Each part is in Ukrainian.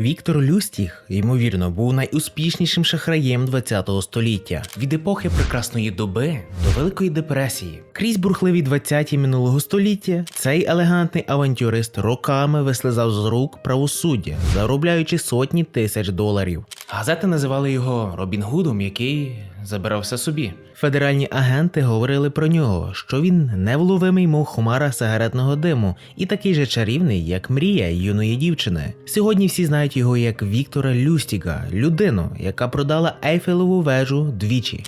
Віктор Люстіх, ймовірно, був найуспішнішим шахраєм ХХ століття від епохи прекрасної доби до Великої депресії. Крізь бурхливі 20-ті минулого століття цей елегантний авантюрист роками вислизав з рук правосуддя, заробляючи сотні тисяч доларів. Газети називали його Робін Гудом, який забирався собі. Федеральні агенти говорили про нього, що він невловимий, мов хмара сигаретного диму, і такий же чарівний, як мрія юної дівчини. Сьогодні всі знають його як Віктора Люстіга, людину, яка продала Ейфелеву вежу двічі.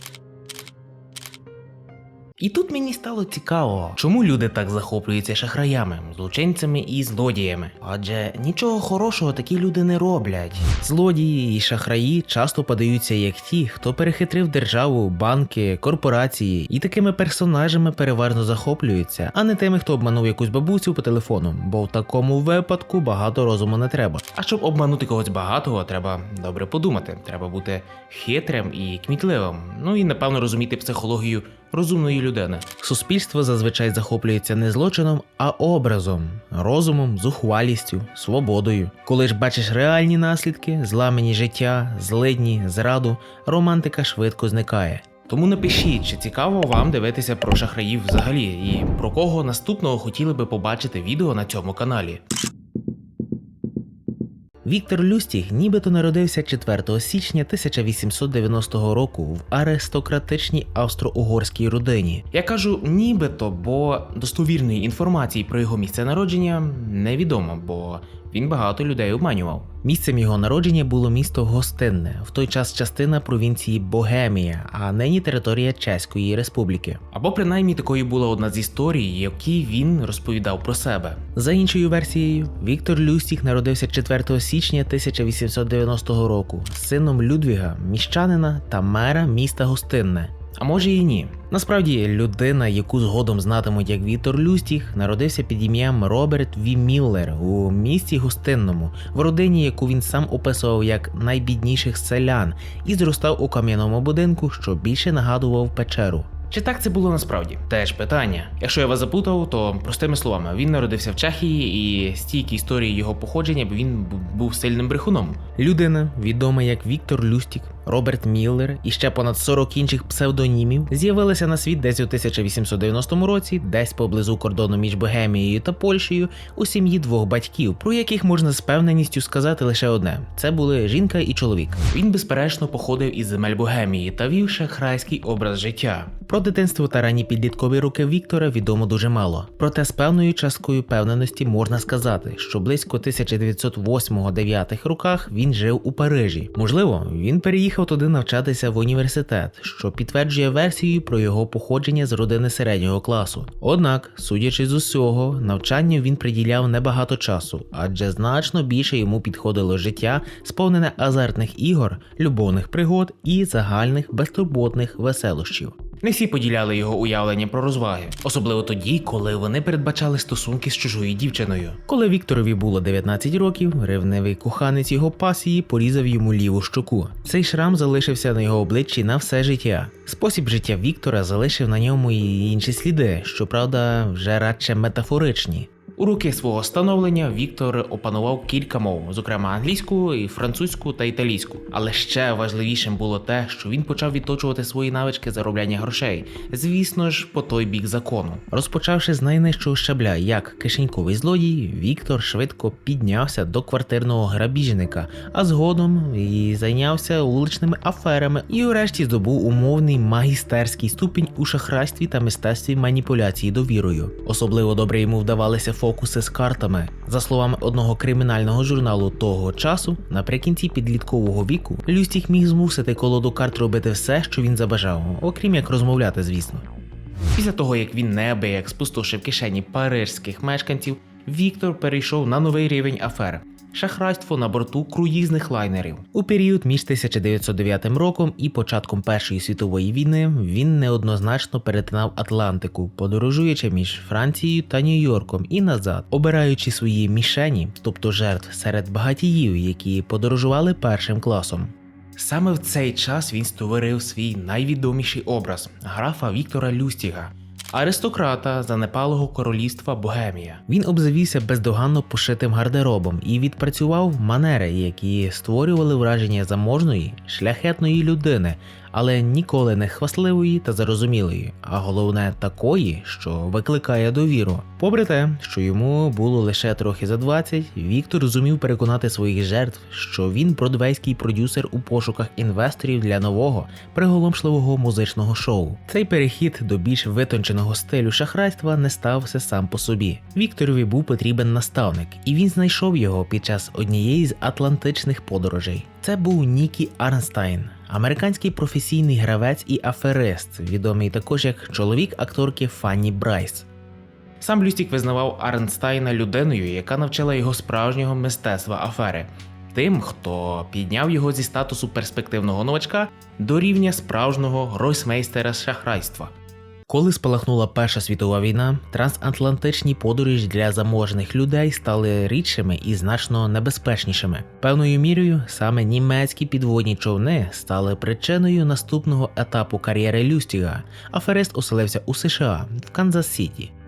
І тут мені стало цікаво, чому люди так захоплюються шахраями, злочинцями і злодіями. Адже нічого хорошого такі люди не роблять. Злодії і шахраї часто подаються як ті, хто перехитрив державу, банки, корпорації, і такими персонажами переважно захоплюються, а не тими, хто обманув якусь бабусю по телефону, бо в такому випадку багато розуму не треба. А щоб обманути когось багатого, треба добре подумати. Треба бути хитрим і кмітливим. Ну і напевно розуміти психологію розумної людини. Суспільство зазвичай захоплюється не злочином, а образом, розумом, зухвалістю, свободою. Коли ж бачиш реальні наслідки, зламані життя, злидні, зраду, романтика швидко зникає. Тому напишіть, чи цікаво вам дивитися про шахраїв взагалі, і про кого наступного хотіли би побачити відео на цьому каналі. Віктор Люстіг нібито народився 4 січня 1890 року в аристократичній австро-угорській родині. Я кажу нібито, бо достовірної інформації про його місце народження невідомо, бо він багато людей обманював. Місцем його народження було місто Гостинне, в той час частина провінції Богемія, а нині територія Чеської Республіки. Або принаймні такою була одна з історій, які він розповідав про себе. За іншою версією, Віктор Люстік народився 4 січня 1890 року, сином Людвіга, міщанина та мера міста Гостинне. А може і ні. Насправді, людина, яку згодом знатимуть як Віктор Люстіг, народився під ім'ям Роберт Ві Міллер у місті Гостинному, в родині, яку він сам описував як найбідніших селян, і зростав у кам'яному будинку, що більше нагадував печеру. Чи так це було насправді? Теж питання. Якщо я вас запутав, то простими словами, він народився в Чехії, і стійкі історії його походження, бо він був сильним брехуном. Людина, відома як Віктор Люстік, Роберт Міллер і ще понад 40 інших псевдонімів, з'явилися на світ десь у 1890 році, десь поблизу кордону між Богемією та Польщею, у сім'ї двох батьків, про яких можна з певненістю сказати лише одне: це були жінка і чоловік. Він безперечно походив із земель Богемії та вів шахрайський образ життя. Про дитинство та ранні підліткові роки Віктора відомо дуже мало. Проте з певною часткою певненості можна сказати, що близько 1908-9 роках він жив у Парижі. Можливо, він переїхав туди навчатися в університет, що підтверджує версію про його походження з родини середнього класу. Однак, судячи з усього, навчанню він приділяв небагато часу, адже значно більше йому підходило життя, сповнене азартних ігор, любовних пригод і загальних безтурботних веселощів. Не всі поділяли його уявлення про розваги, особливо тоді, коли вони передбачали стосунки з чужою дівчиною. Коли Вікторові було 19 років, ревневий коханець його пасії порізав йому ліву щоку. Цей шрам залишився на його обличчі на все життя. Спосіб життя Віктора залишив на ньому і інші сліди, щоправда, вже радше метафоричні. У роки свого становлення Віктор опанував кілька мов, зокрема англійську, і французьку та італійську. Але ще важливішим було те, що він почав відточувати свої навички заробляння грошей, звісно ж, по той бік закону. Розпочавши з найнижчого щабля як кишеньковий злодій, Віктор швидко піднявся до квартирного грабіжника, а згодом і зайнявся вуличними аферами і урешті здобув умовний магістерський ступінь у шахрайстві та мистецтві маніпуляції довірою. Особливо добре йому вдавалися фокуси з картами. За словами одного кримінального журналу того часу, наприкінці підліткового віку Люстік міг змусити колоду карт робити все, що він забажав, окрім як розмовляти, звісно. Після того, як він неабияк спустошив кишені парижських мешканців, Віктор перейшов на новий рівень афер. Шахрайство на борту круїзних лайнерів у період між 1909 роком і початком Першої світової війни він неоднозначно перетинав Атлантику, подорожуючи між Францією та Нью-Йорком і назад, обираючи свої мішені, тобто жертв серед багатіїв, які подорожували першим класом. Саме в цей час він створив свій найвідоміший образ графа Віктора Люстіга. Аристократа занепалого королівства Богемія. Він обзавівся бездоганно пошитим гардеробом і відпрацював манери, які створювали враження заможної, шляхетної людини, але ніколи не хвастливої та зарозумілої, а головне такої, що викликає довіру. Попри те, що йому було лише трохи за 20, Віктор зумів переконати своїх жертв, що він бродвейський продюсер у пошуках інвесторів для нового приголомшливого музичного шоу. Цей перехід до більш витонченого стилю шахрайства не стався сам по собі. Вікторові був потрібен наставник, і він знайшов його під час однієї з атлантичних подорожей. Це був Нікі Арнстайн, американський професійний гравець і аферист, відомий також як чоловік акторки Фанні Брайс. Сам Люстік визнавав Арнстайна людиною, яка навчила його справжнього мистецтва афери, тим, хто підняв його зі статусу перспективного новачка до рівня справжнього ройсмейстера шахрайства. Коли спалахнула Перша світова війна, трансатлантичні подорожі для заможних людей стали рідшими і значно небезпечнішими. Певною мірою саме німецькі підводні човни стали причиною наступного етапу кар'єри Люстіга. Аферист оселився у США в Канзас-Сіті.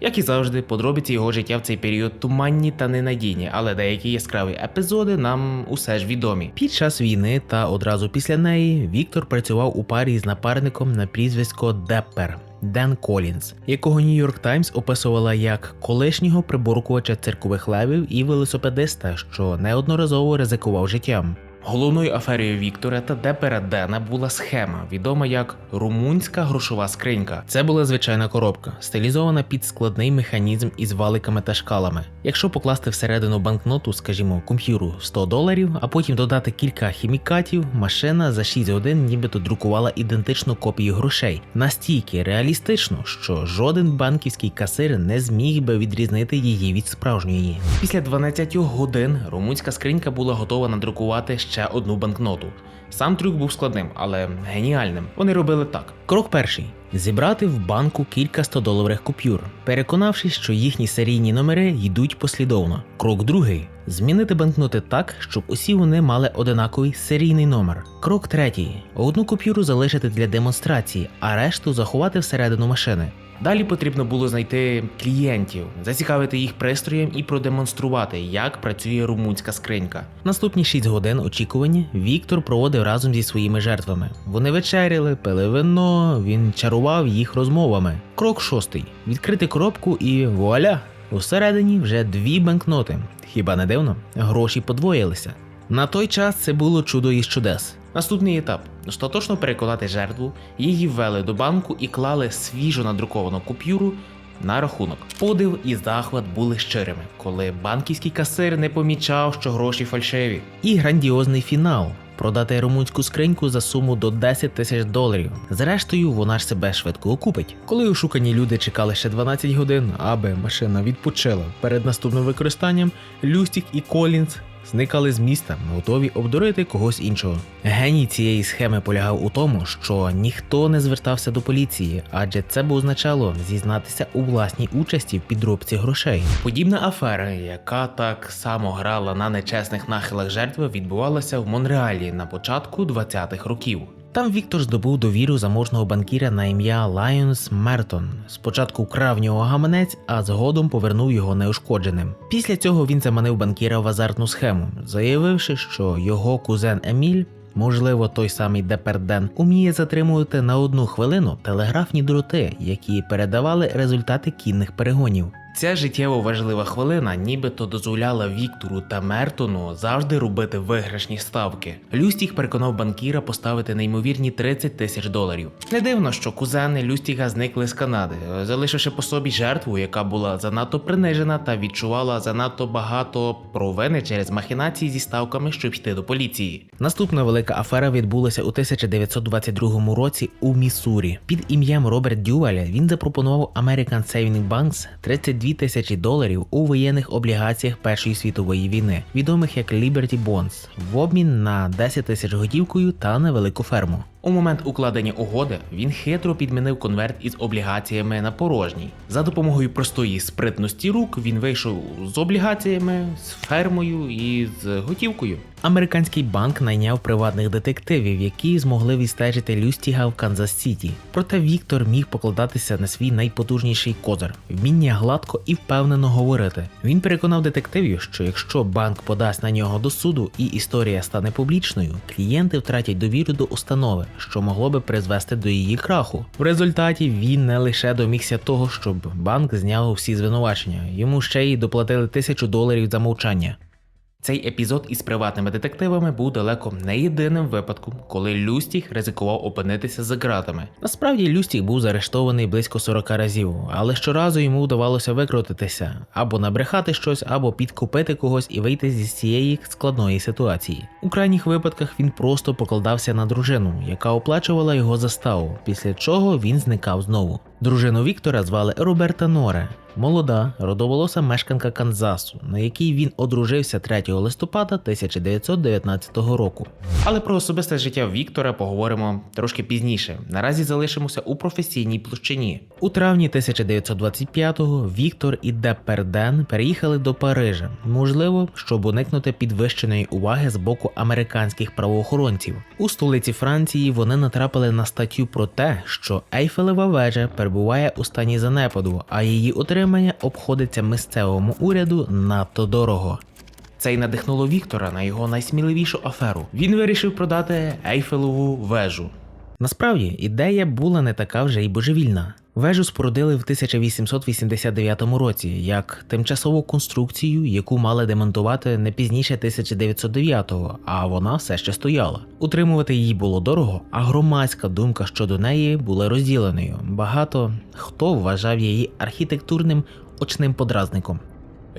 Як і завжди, подробиці його життя в цей період туманні та ненадійні, але деякі яскраві епізоди нам усе ж відомі. Під час війни та одразу після неї Віктор працював у парі з напарником на прізвисько Деппер. Ден Колінс, якого Нью-Йорк Таймс описувала як колишнього приборкувача циркових левів і велосипедиста, що неодноразово ризикував життям. Головною аферою Віктора та Депера Дена була схема, відома як румунська грошова скринька. Це була звичайна коробка, стилізована під складний механізм із валиками та шкалами. Якщо покласти всередину банкноту, скажімо, комп'юру 100 доларів, а потім додати кілька хімікатів, машина за 6 годин нібито друкувала ідентичну копію грошей, настільки реалістично, що жоден банківський касир не зміг би відрізнити її від справжньої. Після 12 годин румунська скринька була готова надрукувати ще одну банкноту. Сам трюк був складним, але геніальним. Вони робили так: крок перший. Зібрати в банку кілька 100-доларових купюр, переконавшись, що їхні серійні номери йдуть послідовно. Крок другий змінити банкноти так, щоб усі вони мали одинаковий серійний номер. Крок третій одну купюру залишити для демонстрації, а решту заховати всередину машини. Далі потрібно було знайти клієнтів, зацікавити їх пристроєм і продемонструвати, як працює румунська скринька. Наступні 6 годин очікування Віктор проводив разом зі своїми жертвами. Вони вечеряли, пили вино, він чарував їх розмовами. Крок шостий: відкрити коробку і вуаля! Усередині вже дві банкноти. Хіба не дивно? Гроші подвоїлися. На той час це було чудо із чудес. Наступний етап остаточно переконати жертву, її ввели до банку і клали свіжо надруковану купюру на рахунок. Подив і захват були щирими, коли банківський касир не помічав, що гроші фальшиві. І грандіозний фінал. Продати румунську скриньку за суму до 10 тисяч доларів. Зрештою, вона ж себе швидко окупить. Коли ошукані люди чекали ще 12 годин, аби машина відпочила перед наступним використанням, Люстік і Колінз зникали з міста, готові обдурити когось іншого. Геній цієї схеми полягав у тому, що ніхто не звертався до поліції, адже це б означало зізнатися у власній участі в підробці грошей. Подібна афера, яка так само грала на нечесних нахилах жертви, відбувалася в Монреалі на початку 20-х років. Там Віктор здобув довіру заможного банкіра на ім'я Лайонс Мертон. Спочатку вкрав нього гаманець, а згодом повернув його неушкодженим. Після цього він заманив банкіра в азартну схему, заявивши, що його кузен Еміль. Можливо, той самий Деперден уміє затримувати на одну хвилину телеграфні дроти, які передавали результати кінних перегонів. Ця життєво важлива хвилина нібито дозволяла Віктору та Мертону завжди робити виграшні ставки. Люстіг переконав банкіра поставити неймовірні 30 тисяч доларів. Не дивно, що кузени Люстіга зникли з Канади, залишивши по собі жертву, яка була занадто принижена та відчувала занадто багато провини через махінації зі ставками, щоб йти до поліції. Наступна велика афера відбулася у 1922 році у Міссурі. Під ім'ям Роберт Дюваля він запропонував American Saving Banks 30 2000 доларів у воєнних облігаціях Першої світової війни, відомих як Liberty Bonds, в обмін на 10 тисяч готівкою та невелику ферму. У момент укладення угоди він хитро підмінив конверт із облігаціями на порожній. За допомогою простої спритності рук він вийшов з облігаціями, з фермою і з готівкою. Американський банк найняв приватних детективів, які змогли відстежити Люстіга в Канзас-Сіті. Проте Віктор міг покладатися на свій найпотужніший козир вміння гладко і впевнено говорити. Він переконав детективів, що якщо банк подасть на нього до суду і історія стане публічною, клієнти втратять довіру до установи, що могло би призвести до її краху. В результаті він не лише домігся того, щоб банк зняв всі звинувачення, йому ще й доплатили тисячу доларів за мовчання. Цей епізод із приватними детективами був далеко не єдиним випадком, коли Люстіг ризикував опинитися за ґратами. Насправді Люстіг був заарештований близько 40 разів, але щоразу йому вдавалося викрутитися або набрехати щось, або підкупити когось і вийти зі цієї складної ситуації. У крайніх випадках він просто покладався на дружину, яка оплачувала його заставу, після чого він зникав знову. Дружину Віктора звали Роберта Норе. Молода, родоволоса мешканка Канзасу, на якій він одружився 3 листопада 1919 року. Але про особисте життя Віктора поговоримо трошки пізніше. Наразі залишимося у професійній площині. У травні 1925-го Віктор і Деперден переїхали до Парижа, можливо, щоб уникнути підвищеної уваги з боку американських правоохоронців. У столиці Франції вони натрапили на статтю про те, що Ейфелева вежа перебуває у стані занепаду, а її отримання обходиться місцевому уряду надто дорого. Це й надихнуло Віктора на його найсміливішу аферу. Він вирішив продати Ейфелеву вежу. Насправді ідея була не така вже й божевільна. Вежу спорудили в 1889 році як тимчасову конструкцію, яку мали демонтувати не пізніше 1909-го, а вона все ще стояла. Утримувати її було дорого, а громадська думка щодо неї була розділеною. Багато хто вважав її архітектурним очним подразником.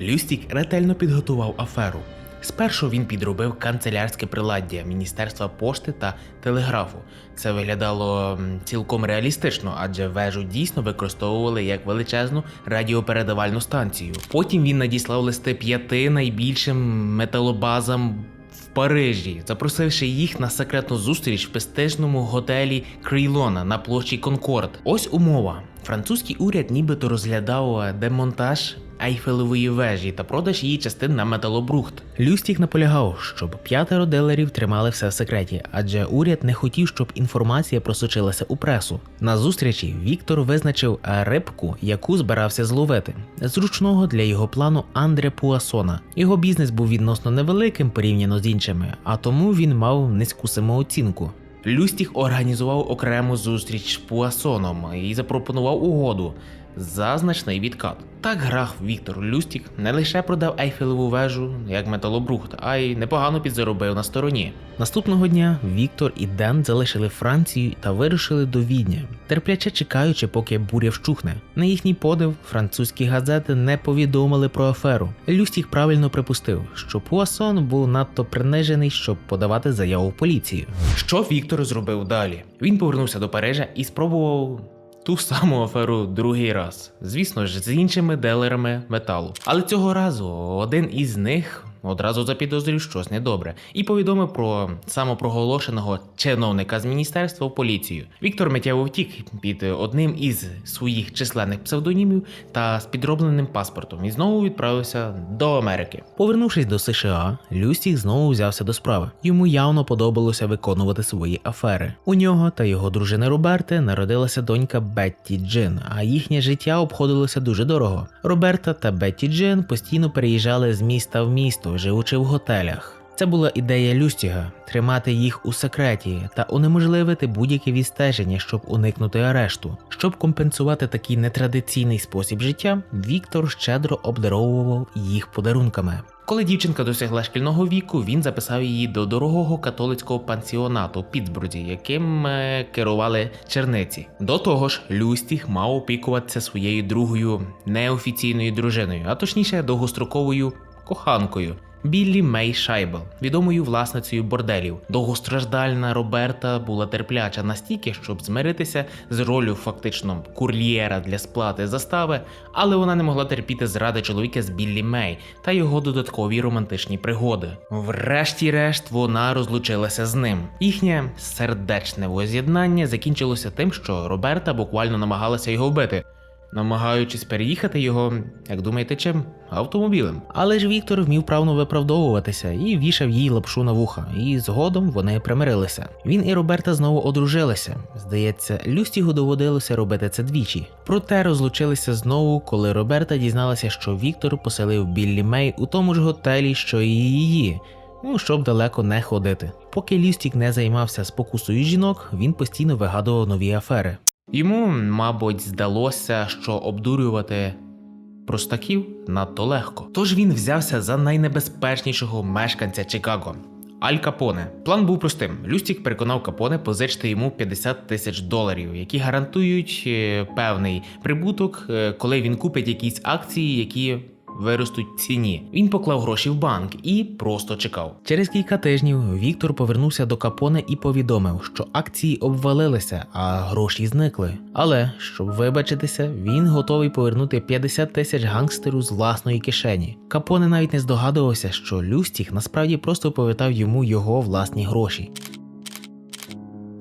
Люстік ретельно підготував аферу. Спершу він підробив канцелярське приладдя Міністерства пошти та телеграфу. Це виглядало цілком реалістично, адже вежу дійсно використовували як величезну радіопередавальну станцію. Потім він надіслав листи п'яти найбільшим металобазам в Парижі, запросивши їх на секретну зустріч в престижному готелі Крілона на площі Конкорд. Ось умова. Французький уряд нібито розглядав е, демонтаж Ейфелевої вежі та продаж її частин на металобрухт. Люстік наполягав, щоб п'ятеро дилерів тримали все в секреті, адже уряд не хотів, щоб інформація просочилася у пресу. На зустрічі Віктор визначив рибку, яку збирався зловити, зручного для його плану Андре Пуасона. Його бізнес був відносно невеликим порівняно з іншими, а тому він мав низьку самооцінку. Люстіх організував окрему зустріч з Пуасоном і запропонував угоду за значний відкат. Так грах Віктор Люстік не лише продав Ейфелеву вежу як металобрухт, а й непогано підзаробив на стороні. Наступного дня Віктор і Ден залишили Францію та вирушили до Відня, терпляче чекаючи, поки буря вщухне. На їхній подив французькі газети не повідомили про аферу. Люстік правильно припустив, що Пуасон був надто принижений, щоб подавати заяву в поліцію. Що Віктор зробив далі? Він повернувся до Парижа і спробував ту саму аферу другий раз. Звісно ж, з іншими делерами металу. Але цього разу один із них одразу запідозрив щось недобре і повідомив про самопроголошеного чиновника з міністерства в поліцію. Віктор миттєво втік під одним із своїх численних псевдонімів та з підробленим паспортом і знову відправився до Америки. Повернувшись до США, Люстік знову взявся до справи. Йому явно подобалося виконувати свої афери. У нього та його дружини Роберти народилася донька Бетті Джин, а їхнє життя обходилося дуже дорого. Роберта та Бетті Джин постійно переїжджали з міста в місто, живучи в готелях. Це була ідея Люстіга тримати їх у секреті та унеможливити будь-яке відстеження, щоб уникнути арешту. Щоб компенсувати такий нетрадиційний спосіб життя, Віктор щедро обдаровував їх подарунками. Коли дівчинка досягла шкільного віку, він записав її до дорогого католицького пансіонату в Пітсбурзі, яким е, керували черниці. До того ж, Люстіг мав опікуватися своєю другою неофіційною дружиною, а точніше довгостроковою коханкою. Біллі Мей Шайбел, відомою власницею борделів. Довгостраждальна Роберта була терпляча настільки, щоб змиритися з ролью фактично кур'єра для сплати застави, але вона не могла терпіти зради чоловіка з Біллі Мей та його додаткові романтичні пригоди. Врешті-решт вона розлучилася з ним. Їхнє сердечне воз'єднання закінчилося тим, що Роберта буквально намагалася його вбити. Намагаючись переїхати його, як думаєте, чим? Автомобілем. Але ж Віктор вмів правно виправдовуватися і вішав їй лапшу на вуха, і згодом вони примирилися. Він і Роберта знову одружилися. Здається, Люстігу доводилося робити це двічі. Проте розлучилися знову, коли Роберта дізналася, що Віктор поселив Біллі Мей у тому ж готелі, що і її. Ну, щоб далеко не ходити. Поки Люстік не займався спокусою жінок, він постійно вигадував нові афери. Йому, мабуть, здалося, що обдурювати простаків надто легко. Тож він взявся за найнебезпечнішого мешканця Чикаго. Аль Капоне. План був простим. Люстік переконав Капоне позичити йому 50 тисяч доларів, які гарантують е, певний прибуток, е, коли він купить якісь акції, які виростуть ціні. Він поклав гроші в банк і просто чекав. Через кілька тижнів Віктор повернувся до Капоне і повідомив, що акції обвалилися, а гроші зникли. Але щоб вибачитися, він готовий повернути 50 тисяч гангстеру з власної кишені. Капоне навіть не здогадувався, що Люстіх насправді просто повертав йому його власні гроші.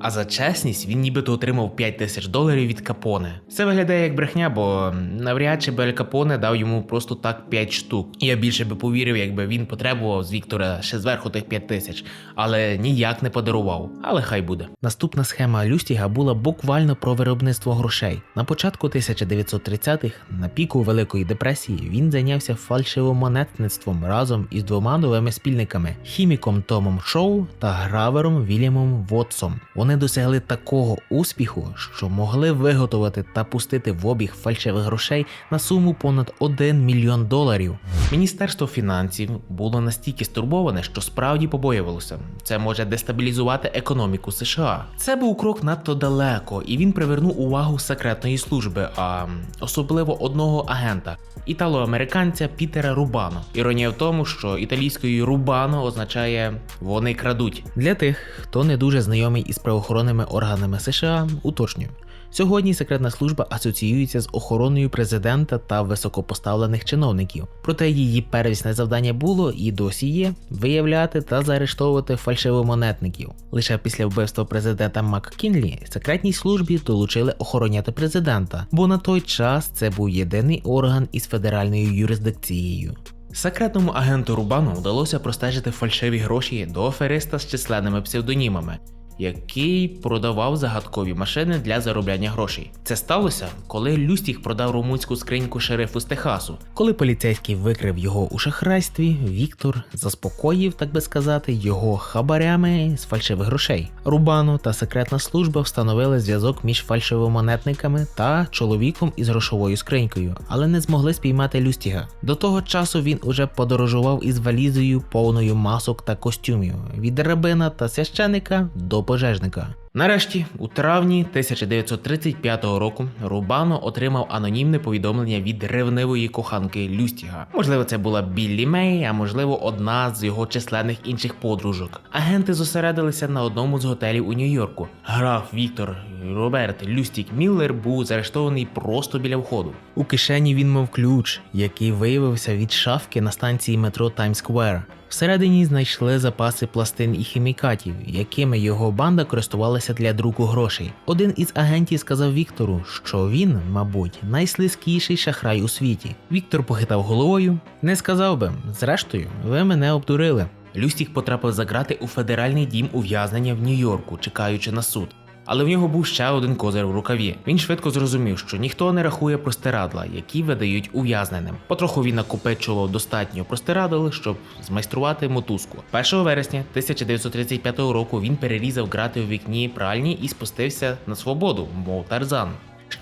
А за чесність він нібито отримав 5 тисяч доларів від Капоне. Це виглядає як брехня, бо навряд чи би Аль Капоне дав йому просто так 5 штук. Я більше би повірив, якби він потребував з Віктора ще зверху тих 5 тисяч, але ніяк не подарував. Але хай буде. Наступна схема Люстіга була буквально про виробництво грошей. На початку 1930-х, на піку Великої депресії, він зайнявся фальшивомонетництвом разом із двома новими спільниками хіміком Томом Шоу та гравером Вільямом Вотсом. Вони досягли такого успіху, що могли виготовити та пустити в обіг фальшивих грошей на суму понад 1 мільйон доларів. Міністерство фінансів було настільки стурбоване, що справді побоювалося. Це може дестабілізувати економіку США. Це був крок надто далеко, і він привернув увагу секретної служби, а особливо одного агента італо-американця Пітера Рубано. Іронія в тому, що італійською Рубано означає вони крадуть. Для тих, хто не дуже знайомий із правоохоронними органами США, уточнюю. Сьогодні секретна служба асоціюється з охороною президента та високопоставлених чиновників. Проте її первісне завдання було і досі є виявляти та заарештовувати фальшивомонетників. Лише після вбивства президента МакКінлі секретній службі долучили охороняти президента, бо на той час це був єдиний орган із федеральною юрисдикцією. Секретному агенту Рубану вдалося простежити фальшиві гроші до афериста з численними псевдонімами, який продавав загадкові машини для заробляння грошей. Це сталося, коли Люстіх продав румунську скриньку шерифу з Техасу. Коли поліцейський викрив його у шахрайстві, Віктор заспокоїв, так би сказати, його хабарями з фальшивих грошей. Рубану та секретна служба встановили зв'язок між фальшивомонетниками та чоловіком із грошовою скринькою, але не змогли спіймати Люстіга. До того часу він уже подорожував із валізою повною масок та костюмів від рабина та священика до пожежника. Нарешті, у травні 1935 року, Рубано отримав анонімне повідомлення від ревнивої коханки Люстіга. Можливо, це була Біллі Мей, а можливо, одна з його численних інших подружок. Агенти зосередилися на одному з готелів у Нью-Йорку. Граф Віктор Роберт Люстік Міллер був заарештований просто біля входу. У кишені він мав ключ, який виявився від шафки на станції метро Таймс-сквер. Всередині знайшли запаси пластин і хімікатів, якими його банда користувалася для друку грошей. Один із агентів сказав Віктору, що він, мабуть, найслизькіший шахрай у світі. Віктор похитав головою. Не сказав би, зрештою, ви мене обдурили. Люстік потрапив за грати у федеральний дім ув'язнення в Нью-Йорку, чекаючи на суд. Але в нього був ще один козир в рукаві. Він швидко зрозумів, що ніхто не рахує простирадла, які видають ув'язненим. Потроху він накопичував достатньо простирадл, щоб змайструвати мотузку. 1 вересня 1935 року він перерізав грати у вікні пральні і спустився на свободу, мов тарзан.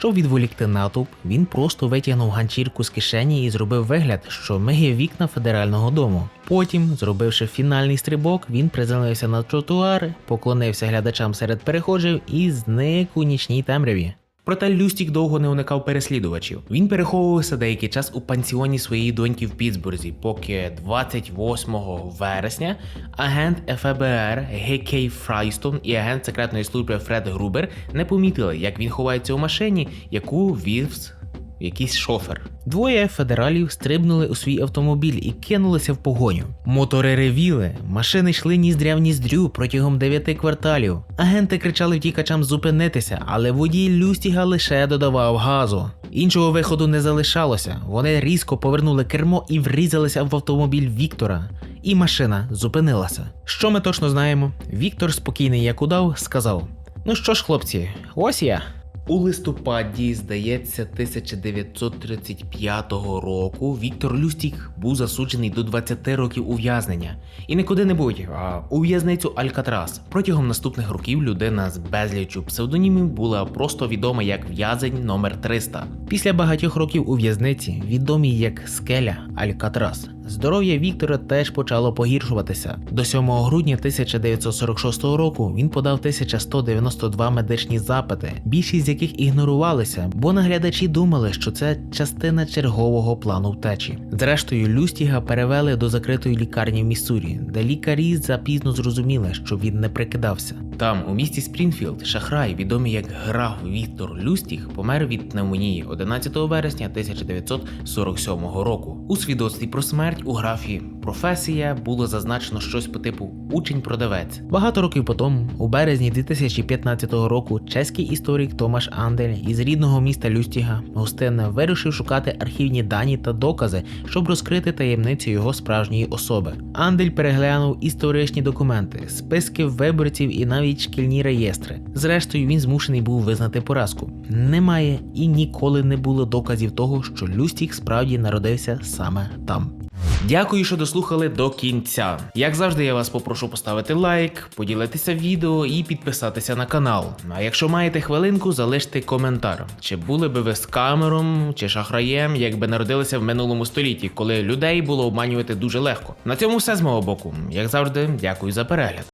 Щоб відволікти натовп, він просто витягнув ганчірку з кишені і зробив вигляд, що миє вікна федерального дому. Потім, зробивши фінальний стрибок, він приземлився на тротуар, поклонився глядачам серед перехожих і зник у нічній темряві. Проте Люстік довго не уникав переслідувачів. Він переховувався деякий час у пансіоні своєї доньки в Пітсбурзі, поки 28 вересня агент ФБР Гекей Фрайстон і агент секретної служби Фред Грубер не помітили, як він ховається у машині, яку віз якийсь шофер. Двоє федералів стрибнули у свій автомобіль і кинулися в погоню. Мотори ревіли, машини йшли ніздря в ніздрю протягом дев'яти кварталів. Агенти кричали втікачам зупинитися, але водій Люстіга лише додавав газу. Іншого виходу не залишалося. Вони різко повернули кермо і врізалися в автомобіль Віктора. І машина зупинилася. Що ми точно знаємо? Віктор, спокійний як удав, сказав: Ну що ж, хлопці, ось я. У листопаді, здається, 1935 року Віктор Люстік був засуджений до 20 років ув'язнення. І не куди-небудь, а у в'язницю Алькатрас. Протягом наступних років людина з безлічу псевдонімів була просто відома як в'язень номер 300. Після багатьох років у в'язниці, відомий як скеля Алькатрас. Здоров'я Віктора теж почало погіршуватися. До 7 грудня 1946 року він подав 1192 медичні запити, більшість з яких ігнорувалися, бо наглядачі думали, що це частина чергового плану втечі. Зрештою, Люстіга перевели до закритої лікарні в Міссурі, де лікарі запізно зрозуміли, що він не прикидався. Там, у місті Спрінфілд, шахрай, відомий як граф Віктор Люстіг, помер від пневмонії 11 вересня 1947 року. У свідоцтві про смерть у графі професія було зазначено щось по типу учень-продавець. Багато років потім, у березні 2015 року, чеський історик Томаш Андель із рідного міста Люстіга гостинно вирішив шукати архівні дані та докази, щоб розкрити таємницю його справжньої особи. Андель переглянув історичні документи, списки виборців і навіть шкільні реєстри. Зрештою, він змушений був визнати поразку. Немає і ніколи не було доказів того, що Люстіг справді народився саме там. Дякую, що дослухали до кінця. Як завжди, я вас попрошу поставити лайк, поділитися відео і підписатися на канал. А якщо маєте хвилинку, залиште коментар. Чи були би ви з камером чи шахраєм, якби народилися в минулому столітті, коли людей було обманювати дуже легко. На цьому все з мого боку. Як завжди, дякую за перегляд.